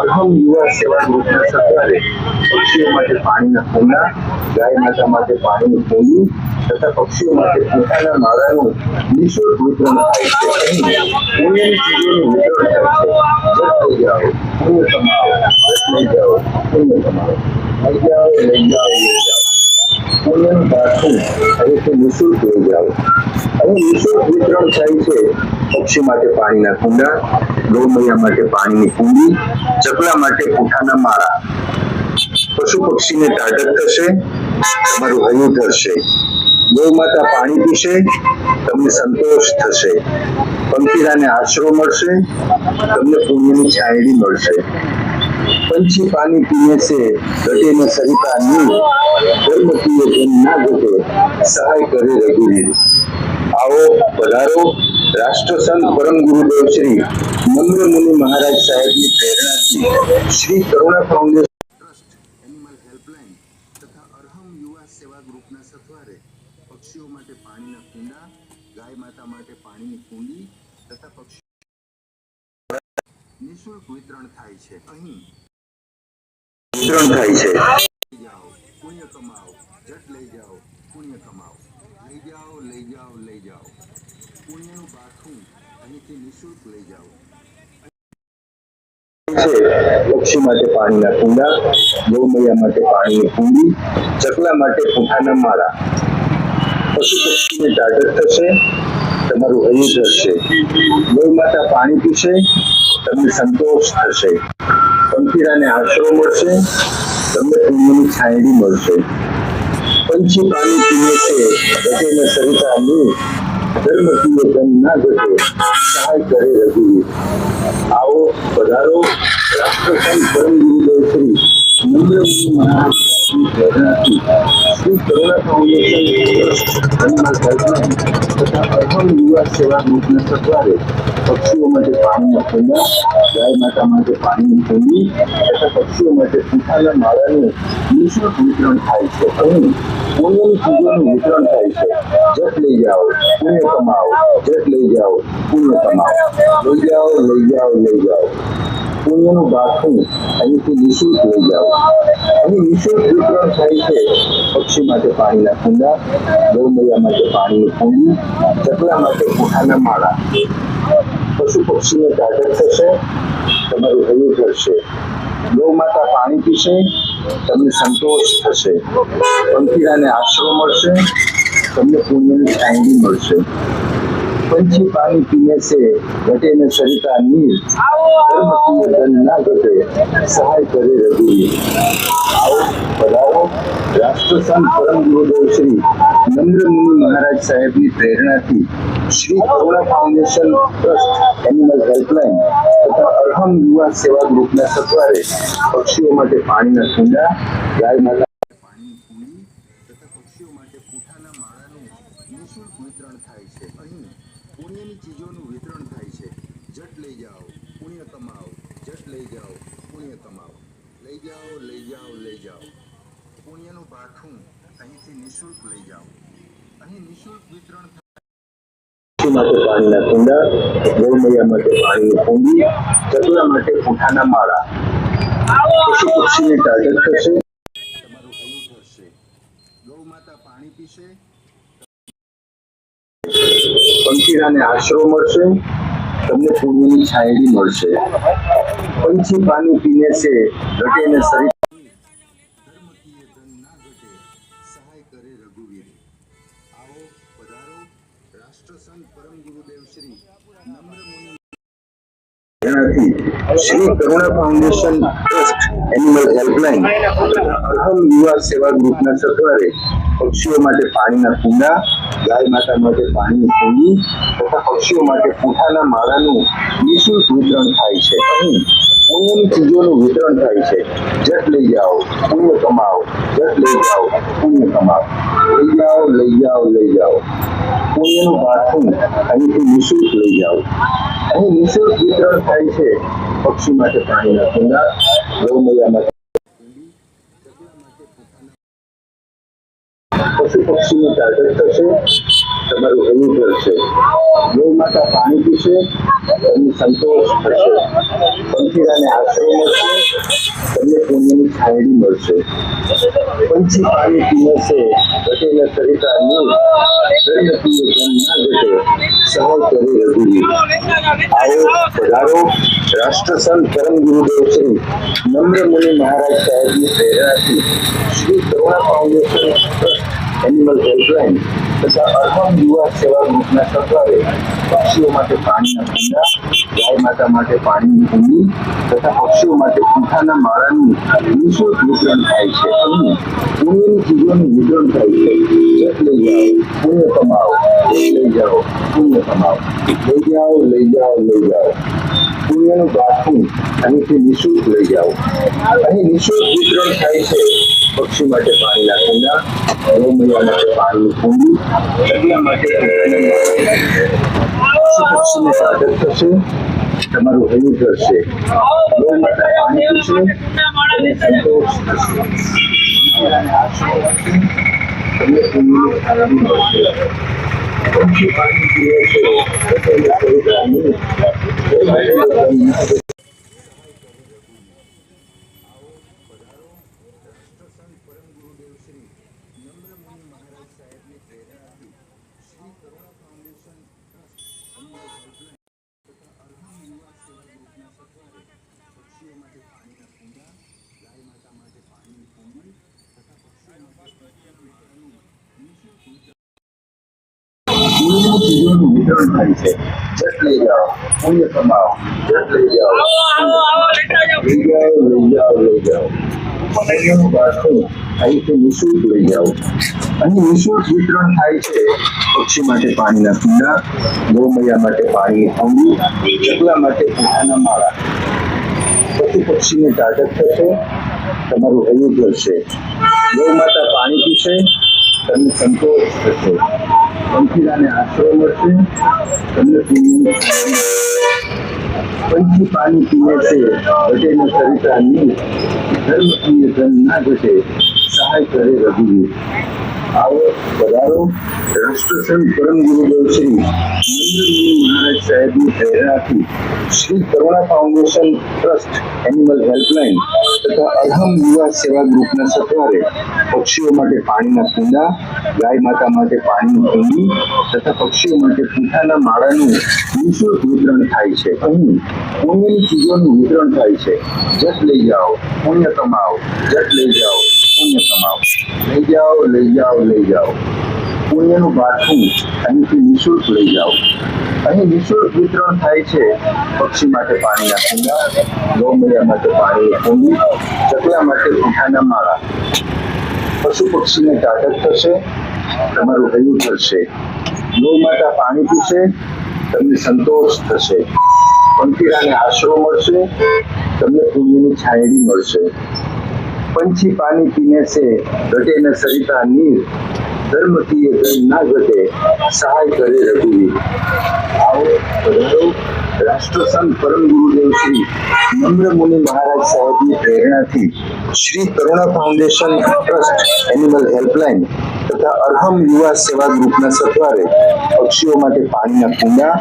અર્હમ યુવા સેવા ગ્રુપના સરકારે પક્ષીઓ માટે પાણીના કુંડા, ગાય માતા માટે પાણીની કુંડી તથા પક્ષીઓ માટે પોતાના માળાનું નિઃશુલ્ક વિતરણ થાય છે. અહીં પુણ્યની ચીજોનું વિતરણ થાય છે. લઈ જાઓ, પુણ્ય લઈ જાઓ. પક્ષી માટે પાણીના કુંડા, ગૌમૈયા માટે પાણીની કુંડી ચકલા માટે પૂઠાના માળા. પશુ પક્ષીને તાકાત થશે, તમારું હૈયું ઠરશે ગૌ માતા પાણી પીશે, તમને સંતોષ થશે. પંખીરાને આશરો મળશે, તમને પુણ્યની છાયડી મળશે. પંછી પાણી પીને છે ઘટે ન સરિતા ની ધર્મ પીએ તેમ ના ઘટે સહાય કરે રઘુવીર આવો પધારો રાષ્ટ્રસંત પરમ ગુરુદેવ શ્રી નમ્ર મુનિ મહારાજ સાહેબની પ્રેરણાથી Shri Karuna foundation trust animal helpline તથા અર્હમ યુવા સેવા ગ્રુપના સથવારે પક્ષીઓ માટે પાણીના કુંડા ગાય માતા માટે પાણીની કુંડી તથા પક્ષી નિઃશુલ્ક વિતરણ થાય છે અહીં વિતરણ થાય છે લઈ જાઓ પુણ્ય કમાઓ જટ લઈ જાઓ પુણ્ય કમાઓ લઈ જાઓ લઈ જાઓ લઈ જાઓ પુણ્યનું બાથું અહીંથી નિઃશુલ્ક લઈ જાઓ છે પક્ષી માટે પાણીના કુંડા ગૌમૈયા માટે પાણીની કુંડી ચકલા માટે પૂઠાના માળા પશુ પક્ષીને તાકાત થશે તમારું હૈયું ઠરશે ગૌ માતા પાણી પીશે તમને સંતોષ થશે પંખીરાને આશરો મળશે, તમને પુણ્યની છાંયડી મળશે. પંછી પાણી પીએ છે ઘટે ન સરિતા ની ધર્મ પીએ તેમ ના ઘટે, સહાય કરે રઘુવીર. આવો પધારો, રાષ્ટ્રસંત પરમ ગુરુદેવ શ્રી નમ્ર મહારાજ શ્રી કરુણા ફાઉન્ડેશન અર્હમ યુવા સેવા ગ્રુપના સત્વારે પક્ષીઓ માટે પાણીના કુંડા ગાય માતા માટે પાણીની કુંડી તથા પક્ષીઓ માટે પીઠાના માળાનું નિઃશુલ્ક વિતરણ થાય છે. અહીં પુણ્યની પૂજાનું વિતરણ થાય છે. જટ લઈ જાઓ, પુણ્ય કમાઓ, જટ લઈ જાઓ, પુણ્ય કમાઓ. લઈ જાઓ લઈ જાઓ લઈ જાઓ. પુણ્યનું બાથું અહીંથી નિઃશુલ્ક લઈ જાઓ. અહીં નિઃશુલ્ક વિતરણ થાય છે, પક્ષી માટે પાણીના કુંડા ગૌમૈયા માટે પાણીની કુંડી, ચકલા માટે પૂઠાના માળા. પશુ પક્ષીને તાકાત થશે, તમારું હૈયું ઠરશે ગૌ માતા પાણી પીશે, તમને સંતોષ થશે. પંખીરાને આશરો મળશે, તમને પુણ્યની છાંયડી મળશે. પંછી પાણી પીને છે ઘટે ને સરિતા નીર ધર્મ પીએ ધન ના ઘટે સહાય કરે રઘુવીર. આવો પધારો રાષ્ટ્રસંત પરમ ગુરુદેવ શ્રી નમ્ર મુનિ મહારાજ સાહેબની પ્રેરણાથી Shri Karuna foundation trust animal helpline તથા અર્હમ યુવા સેવા ગ્રુપના સત્વારે પક્ષીઓ માટે પાણીના કુંડા ગાય માતા પાણીની કુંડી તથા પક્ષીઓ માટે પૂઠાના માળાનું નિઃશુલ્ક વિતરણ થાય છે. અહીં પુણ્યની ચીજોનું વિતરણ થાય છે. જટ લઈ જાઓ પુણ્ય કમાઓ. જટ લઈ જાઓ પુણ્ય કમાઓ. લઈ જાઓ લઈ જાઓ લઈ જાઓ. પુણ્યનું બાઠું અહીંથી નિઃશુલ્ક લઈ જાઓ. અહીં નિઃશુલ્ક વિતરણ માટે પાણીના કુંડા ગૌમૈયા માટે પાણીની કુંડી ચકલા માટે પૂઠાના માળા. પશુ પક્ષીને ટાર્ગેટ થશે તમારું હૈયું ઠરશે ગૌ માતા પાણી પીશે પંખીરાને આશરો મળશે, તમને પુણ્યની છાયડી મળશે. પંછી પાણી પીને છે, ઘટે શરીર આવો પધારો પરમ ગુરુદેવ શ્રી નમ્ર પક્ષીઓ માટે પાણીના કુંડા, ગાય માતા માટે પાણીની કુંડી તથા પક્ષીઓ માટે પૂઠાના માળાનું નિઃશુલ્ક વિતરણ થાય છે. અહીં પુણ્યની ચીજોનું વિતરણ થાય છે. જટ લઈ જાઓ, પુણ્ય કમાઓ, જટ લઈ જાઓ, પુણ્ય કમાઓ. લઈ જાઓ લઈ જાઓ લઈ જાઓ. પુણ્યનું પાઠું અહીંથી નિઃશુલ્ક લઈ જાઓ. અહીં પક્ષી માટે પાણીના પશુ પક્ષીને તાકાત થશે તમારું હૈયું ભરશે ગૌ માતા પાણી પીશે, તમને સંતોષ થશે. પંખીરાને આશ્રય મળશે, તમને પુણ્યની છાયડી મળશે. પંછી પાણી પીને છે. ઘટેલા સરિતા સહાય કરે રઘુવીર આવો પધારો પરમ ગુરુદેવ શ્રી નમ્ર મહારાજ સાહેબની પ્રેરણાથી Shri Karuna foundation animal helpline તથા અર્બન યુવા સેવા ગ્રુપના સત્વરે પક્ષીઓ માટે પાણીના કુંડા ગાય માતા માટે પાણીની કુંડી તથા પક્ષીઓ માટે પૂંઠાના માળાનું નિઃશુલ્ક વિતરણ થાય છે. અને પુણ્યની ચીજોનું વિતરણ થાય છે. જટ લઈ જાઓ, પુણ્ય કમાઓ લઈ જાઓ, પુણ્ય કમાઓ. લઈ જાઓ લઈ જાઓ લઈ જાઓ. પુણ્યનું બાથરૂમ અહીંથી નિઃશુલ્ક લઈ જાઓ. અહીં નિઃશુલ્ક વિતરણ થાય છે. પક્ષી માટે પાણીના કુંડા ગૌમૈયા માટે પાણીની કુંડી ચકલા માટે પક્ષીને થશે, તમારું હૈયું છે ચીજોનું વિતરણ થાય છે જટ લઈ જાઓ પુણ્ય જટ લઈ જાઓ લઈ જાઓ લઈ જાઓ લઈ જાઓ નિઃશુલ્ક લઈ જાઓ અહીં નિઃશુલ્ક વિતરણ થાય છે પક્ષી માટે પાણીના કુંડા ગૌમૈયા માટે પાણી કુંડી ચકલા માટે પોતાના માળા પશુ પક્ષીને તાજક થશે તમારું હૈયું છે. ગૌ માતા પાણી પીશે તમને સંતોષ થશે. પંખીરાને આશ્રય મળશે તમને પંખી પાણી પીને છે. ઘટે ન સરિતા નીર ધર્મ પીએ ધન ના ઘટે સહાય કરે રઘુવીર આવો પક્ષીઓ માટે પાણીના કુંડા, ગાય માતા માટે પાણીની કુંડી તથા પક્ષીઓ માટે પૂંઠાના માળાનું નિઃશુલ્ક વિતરણ થાય છે. અહીં પુણ્યની ચીજોનું વિતરણ થાય છે. જટ લઈ જાઓ, પુણ્ય કમાઓ, જટ લઈ જાઓ. પુણ્ય કમાઓ લઈ જાઓ લઈ જાઓ લઈ જાઓ. પુણ્યનું બાથરૂમ અહીંથી નિઃશુલ્ક લઈ જાઓ. અહીં નિઃશુલ્ક વિતરણ થાય છે પક્ષી માટે પાણીના કુંડા ગૌમૈયા માટે પાણીની કુંડી, ચકલા માટે પૂંઠાના માળા. પશુ પક્ષીને તાકાત થશે, તમારું હૈયું થશે ગૌ માતા પાણી પીશે, તમને સંતોષ થશે. પંખીરાને આશરો મળશે, તમને પુણ્યની છાંયડી મળશે. પંછી પાણી પીને છે ઘટે ને સરિતા નીર. ધર્મ પીએ ધન ના ઘટે, સહાય કરે રઘુવીર. આવો પધારો રાષ્ટ્રસંત પરમ ગુરુદેવ શ્રી નમ્ર મુનિ મહારાજ સાહેબની પ્રેરણાથી Shri Karuna foundation trust animal helpline તથા અરહમ યુવા સેવા ગ્રુપના સથવારે પક્ષીઓ માટે પાણીના કુંડા,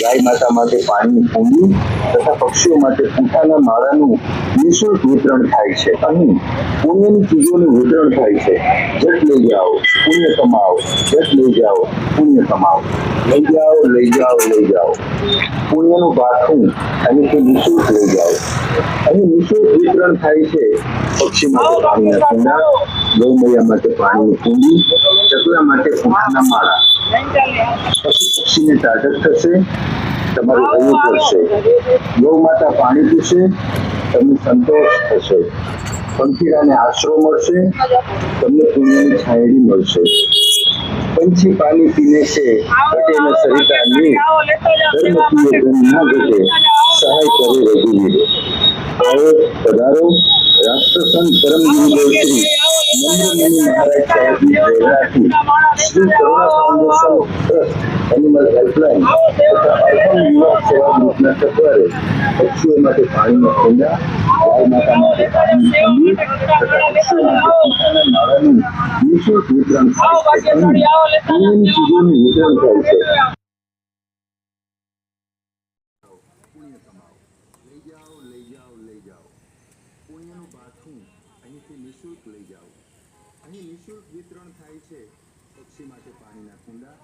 ગાય માતા માટે પાણીની કુંડી તથા પક્ષીઓ માટે પૂંઠાના માળાનું નિઃશુલ્ક વિતરણ થાય છે. અહીં પુણ્યની ચીજોનું વિતરણ થાય છે. જટ લઈ જાઓ. પુણ્ય કમાઓ જટ લઈ જાઓ, પુણ્ય કમાઓ લઈ જાઓ લઈ જાઓ લઈ જાઓ. પુણ્યનું બાથરૂમ તે નિઃશુલ્ક લઈ જાઓ. અહીં નિઃશુલ્ક વિતરણ થાય છે પક્ષી માટે પાણીના કુંડા ગૌમૈયા માટે પાણીની કુંડી, ચકલા માટે પૂંઠાના માળા. પશુ પક્ષીને તાજક થશે, તમારું હૈયું ભરશે ગૌ માતા પાણી પીશે, તમને સંતોષ થશે. પંખીરાને આશરો મળશે, તમને પુણ્યની છાયડી મળશે. પંછી પાણી પીને છે ઘટે સરિતા નીર ધર્મ પીએ ધન ના ઘટે સહાય કરે રઘુવીર આવો પધારો રાષ્ટ્રસંત પરમગીરી શ્રી નરેન્દ્ર મુનિ મહારાજ સાહેબની પ્રેરણાથી Shri Karuna foundation trust animal helpline તથા અર્બન યુવા સેવા ગ્રુપના સત્વરે પક્ષીઓ માટે પાણીના કુંડા ગાય માતા માટે પાણીની કુંડી તથા પક્ષીઓ માટે પોતાના નાળાનું નિઃશુલ્ક વિતરણ થાય છે તેમ પુણ્યની ચીજોનું વિતરણ થાય છે પુણ્ય કમાઓ લઈ જાઓ લઈ જાઓ લઈ જાઓ પુણ્યનું ભાથું અહીંથી નિઃશુલ્ક લઈ જાઓ અહીં નિઃશુલ્ક વિતરણ થાય છે. પક્ષી માટે પાણીના કુંડા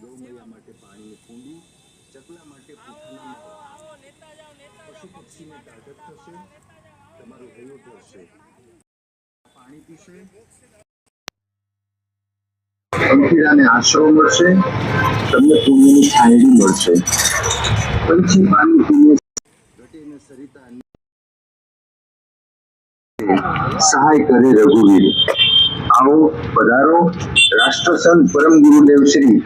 ગૌમૈયા માટે પાણીની કુંડી ચકલા માટે પૂંઠાના પશુ પક્ષીને તાકાત થશે. તમારું હૈયો ઠરશે પાણી પીશે. પંખીડાને આશરો મળશે. તમને પુણ્યની છાંયડી મળશે. પંછી પાણી પીને ઘટીને સરિતા સહાય કરે રઘુવીર. આવો પધારો રાષ્ટ્રસંત પરમ ગુરુદેવ શ્રી